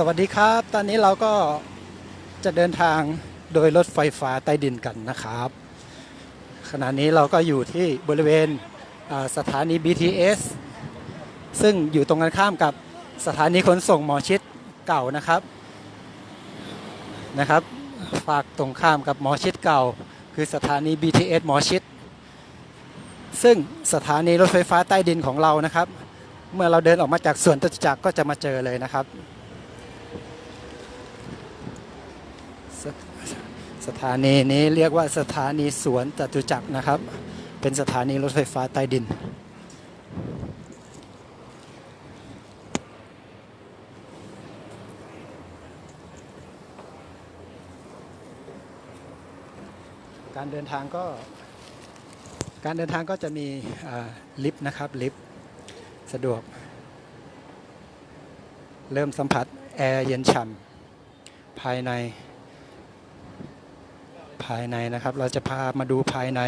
สวัสดีครับ ตอนนี้เราก็จะเดินทางโดยรถไฟฟ้าใต้ดินกันนะครับ ขณะนี้เราก็อยู่ที่บริเวณสถานี BTS ซึ่งอยู่ตรงกันข้ามกับสถานีขนส่งหมอชิดเก่านะครับนะครับ ฝากตรงข้ามกับหมอชิดเก่า คือสถานี BTS หมอชิด ซึ่งสถานีรถไฟฟ้าใต้ดินของเรานะครับ เมื่อเราเดินออกมาจากสวนจตุจักรก็จะมาเจอเลยนะครับ ส สถานีนี้เรียกว่าสถานีสวนจตุจักรนะครับ เป็นสถานีรถไฟฟ้าใต้ดิน การเดินทางก็ การเดินทางก็จะมีลิฟต์นะครับลิฟต์สะดวก เริ่มสัมผัสแอร์เย็นฉ่ำภายใน ภายในนะครับ เราจะพามาดูภายใน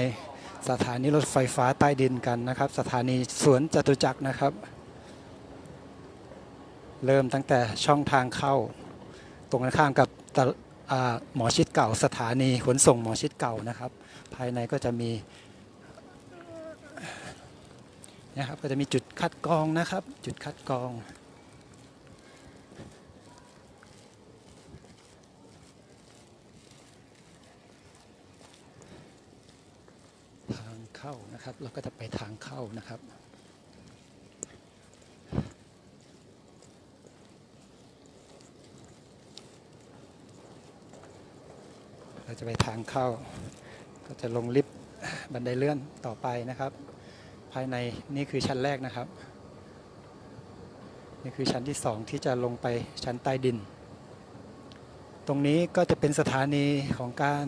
สถานีรถไฟฟ้าใต้ดินกันนะครับ สถานีสวนจตุจักรนะครับ เริ่มตั้งแต่ช่องทางเข้า ตรงกันข้ามกับหมอชิดเก่า สถานีขนส่งหมอชิดเก่านะครับ ภายในก็จะมีนะครับก็จะมีจุดคัดกรองนะครับ จุดคัดกรอง ทางเข้า นะครับ เราก็จะไปทางเข้านะครับเราจะไปทางเข้า ก็จะลงลิฟต์บันไดเลื่อนต่อไปนะครับ ภายในนี่คือชั้นแรกนะครับ นี่คือชั้นที่สองที่จะลงไปชั้นใต้ดิน ตรงนี้ก็จะเป็นสถานีของการ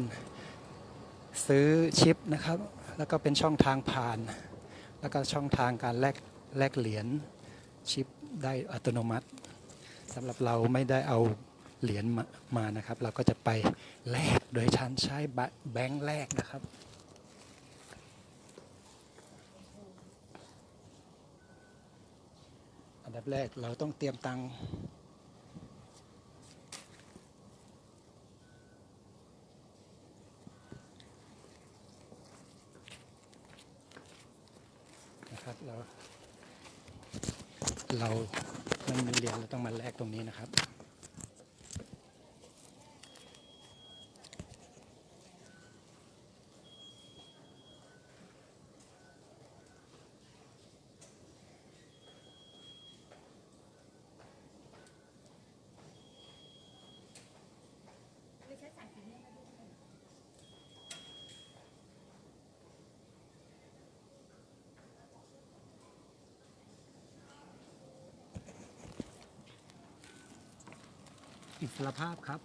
ซื้อชิปนะครับ แล้วก็เป็นช่องทางผ่าน แล้วก็ช่องทางการแลกแลกเหรียญชิปได้อัตโนมัติสำหรับเราไม่ได้เอาเหรียญมามานะครับ เราก็จะไปแลกโดยชั้นใช้แบงค์แลกนะครับอันดับแรกเราต้องเตรียมตังค์นะครับเราเราไม่มีเหรียญเรา ต้องมาแลกตรงนี้นะครับ อิสรภาพครับ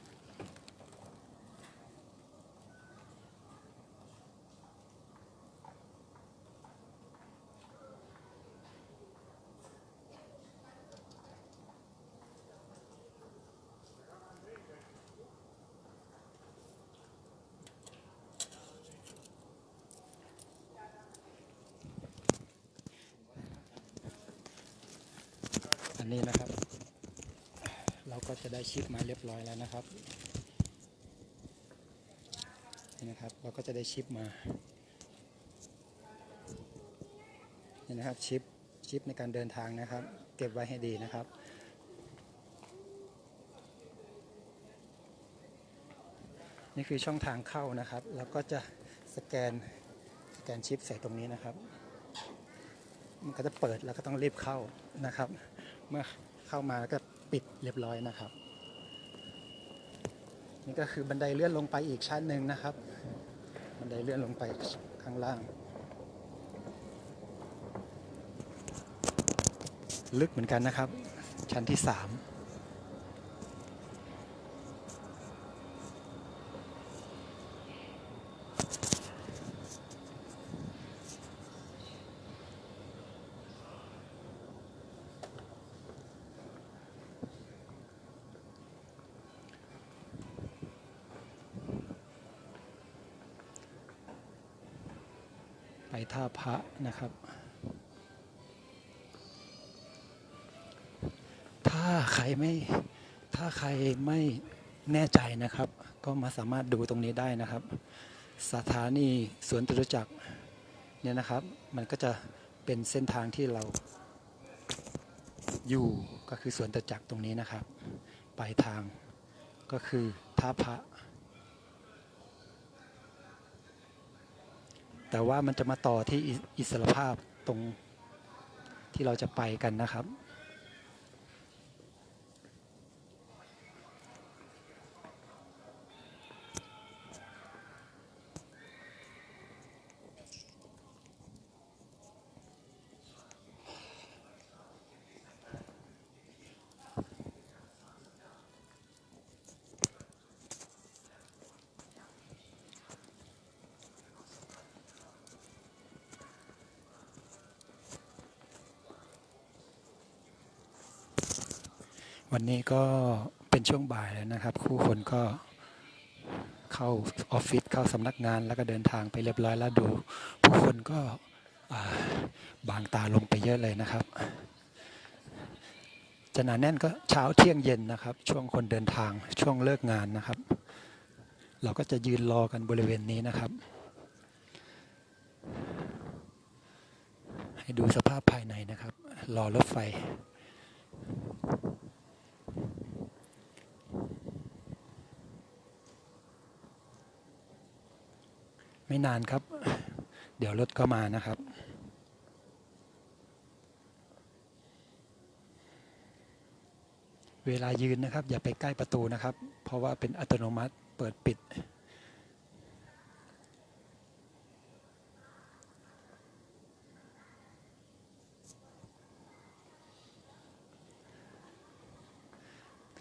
อันนี้นะครับ ก็จะได้ชิปมาเรียบร้อยแล้วนะครับนี่นะครับเราก็จะได้ชิปมานี่นะครับชิปชิปในการเดินทางนะครับ เก็บไว้ให้ดีนะครับนี่คือช่องทางเข้านะครับเราก็จะสแกนสแกนชิปใส่ตรงนี้นะครับ มันก็จะเปิดแล้วก็ต้องรีบเข้านะครับ เมื่อเข้ามาก็ ปิดเรียบร้อยนะครับ นี่ก็คือบันไดเลื่อนลงไปอีกชั้นหนึ่งนะครับ บันไดเลื่อนลงไปข้างล่าง ลึกเหมือนกันนะครับ ชั้นที่สาม ไปท่าพระนะครับ ถ้าใครไม่ถ้าใครไม่แน่ใจนะครับ ก็มาสามารถดูตรงนี้ได้นะครับ สถานีสวนจตุจักรเนี่ยนะครับ มันก็จะเป็นเส้นทางที่เราอยู่ก็คือสวนจตุจักรตรงนี้นะครับปลายทางก็คือท่าพระ แต่ว่ามันจะมาต่อที่อิสรภาพตรงที่เราจะไปกันนะครับ วันนี้ก็เป็นช่วงบ่ายแล้วนะครับ คู่คนก็เข้าออฟฟิศเข้าสำนักงานแล้วก็เดินทางไปเรียบร้อยแล้วดู ผู้คนก็บางตาลงไปเยอะเลยนะครับ จะหนาแน่นก็เช้าเที่ยงเย็นนะครับ ช่วงคนเดินทางช่วงเลิกงานนะครับ เราก็จะยืนรอกันบริเวณนี้นะครับ ให้ดูสภาพภายในนะครับ รอรถไฟ ไม่นานครับ เดี๋ยวรถก็มานะครับเวลายืนนะครับ อย่าไปใกล้ประตูนะครับ เพราะว่าเป็นอัตโนมัติเปิดปิด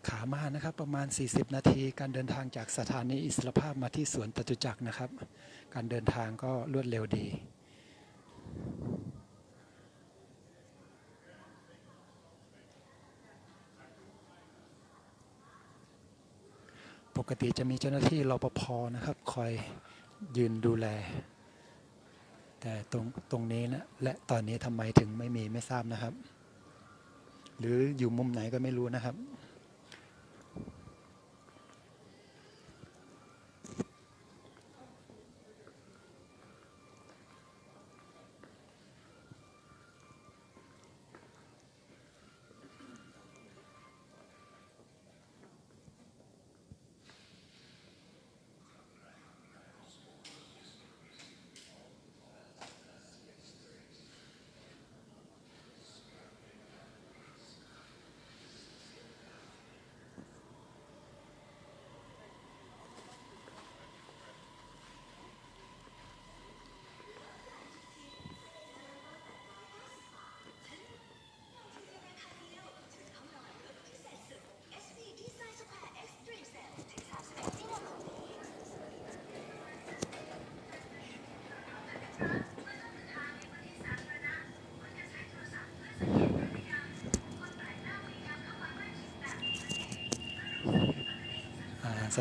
ขามานะครับประมาณ 40 นาที การเดินทางจากสถานีอิสรภาพมาที่สวนตตุจักรนะครับ การเดินทางก็รวดเร็วดีปกติจะมีเจ้าหน้าที่รปภนะครับ คอยยืนดูแล แต่ตรงตรงนี้นะและตอนนี้ทำไมถึงไม่มีไม่ทราบนะครับ หรืออยู่มุมไหนก็ไม่รู้นะครับ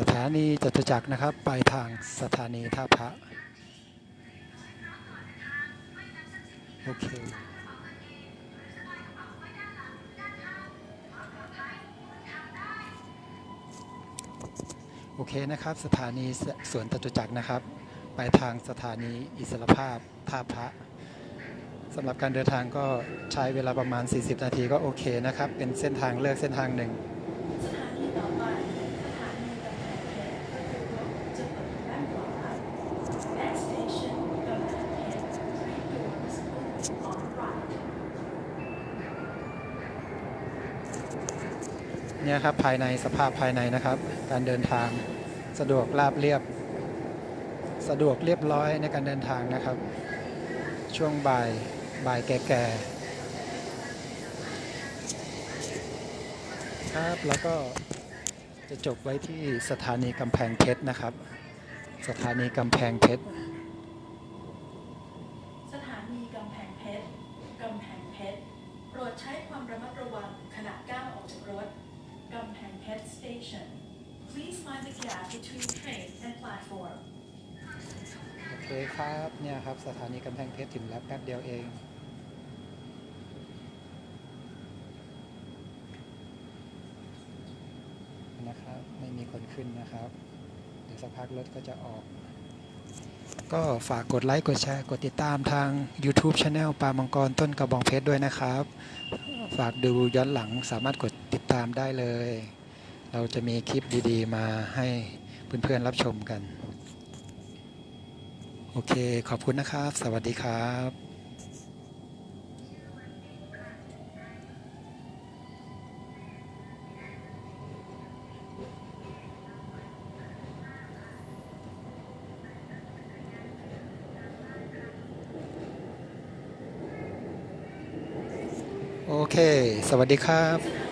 สถานีจตุจักรนะครับ ไปทางสถานีท่าพระโอเคโอเคนะครับ สถานีสวนจตุจักรนะครับ ไปทางสถานีอิสรภาพท่าพระสำหรับการเดินทางก็ใช้เวลาประมาณ 40 นาทีก็โอเคนะครับ เป็นเส้นทางเลือกเส้นทางหนึ่ง สถานีต่อไปสถานีกำแพงเพชรจุดเปิดด้านขวา Next station กำแพงเพชร Three doors on right เนี่ยครับภายในสภาพภายในนะครับ การเดินทางสะดวกราบเรียบ สะดวกเรียบร้อยในการเดินทางนะครับ ช่วงบ่ายบ่ายแก่ๆครับแล้วก็จะจบไว้ที่สถานีกำแพงเพชรนะครับ สถานีกำแพงเพชรสถานีกำแพงเพชรกำแพงเพชรโปรดใช้ความระมัดระวังขณะก้าวออกจากรถ กำแพงเพชร Station Please mind the gap between train and platform โอเคครับ เนี่ยครับ สถานีกำแพงเพชรถึงแล้วแป๊บเดียวเอง นะครับ ไม่มีคนขึ้นนะครับ เดี๋ยวสักพักรถก็จะออก ก็ฝากกดไลค์ กดแชร์ กดติดตามทาง YouTube Channel ปลามังกรต้นกระบองเพชรด้วยนะครับ ฝากดูย้อนหลังสามารถกด ตามได้เลย เราจะมีคลิปดีๆ มาให้เพื่อนๆรับชมกัน โอเค ขอบคุณนะครับ สวัสดีครับโอเค สวัสดีครับ